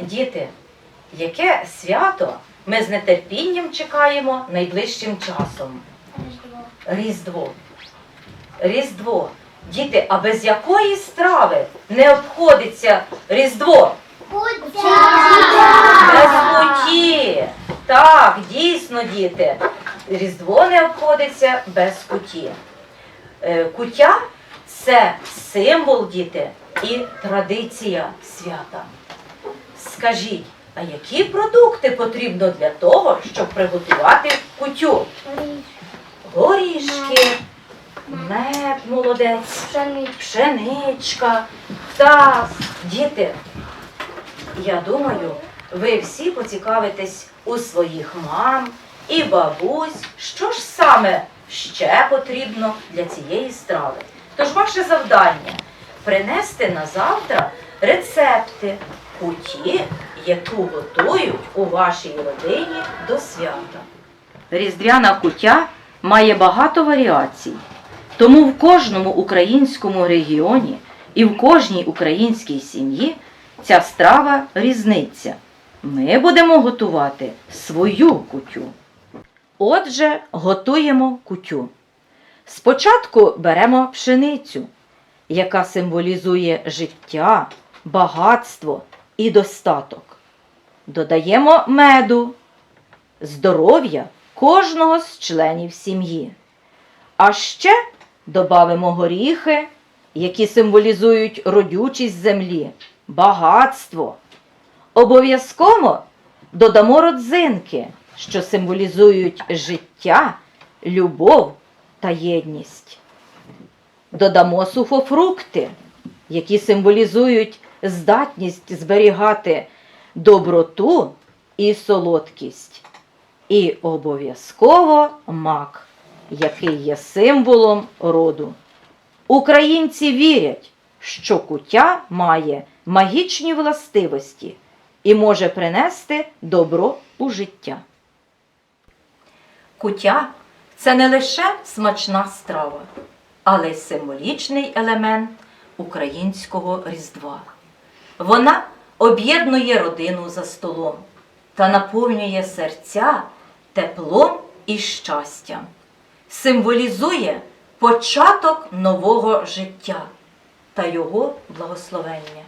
Діти, яке свято ми з нетерпінням чекаємо найближчим часом? Різдво. Різдво. Діти, а без якої страви не обходиться Різдво? Без куті. Так, дійсно, діти. Різдво не обходиться без куті. Е, Кутя це символ діти і традиція свята. Скажіть, а які продукти потрібно для того, щоб приготувати кутю? Горішки, мед молодець, пшеничка. Так, діти, я думаю, ви всі поцікавитесь у своїх мам і бабусь, що ж саме ще потрібно для цієї страви. Тож ваше завдання принести на завтра рецепти куті, яку готують у вашій родині до свята. Різдвяна кутя має багато варіацій. Тому в кожному українському регіоні і в кожній українській сім'ї ця страва різниця. Ми будемо готувати свою кутю. Отже, готуємо кутю. Спочатку беремо пшеницю, яка символізує життя, багатство і достаток. Додаємо меду, здоров'я кожного з членів сім'ї. А ще додамо горіхи, які символізують родючість землі, багатство. Обов'язково додамо родзинки, що символізують життя, любов та єдність. Додамо сухофрукти, які символізують здатність зберігати доброту і солодкість. І обов'язково мак, який є символом роду. Українці вірять, що куття має магічні властивості і може принести добро у життя. Куття це не лише смачна страва, але й символічний елемент українського Різдва. Вона об'єднує родину за столом та наповнює серця теплом і щастям, символізує початок нового життя та його благословення.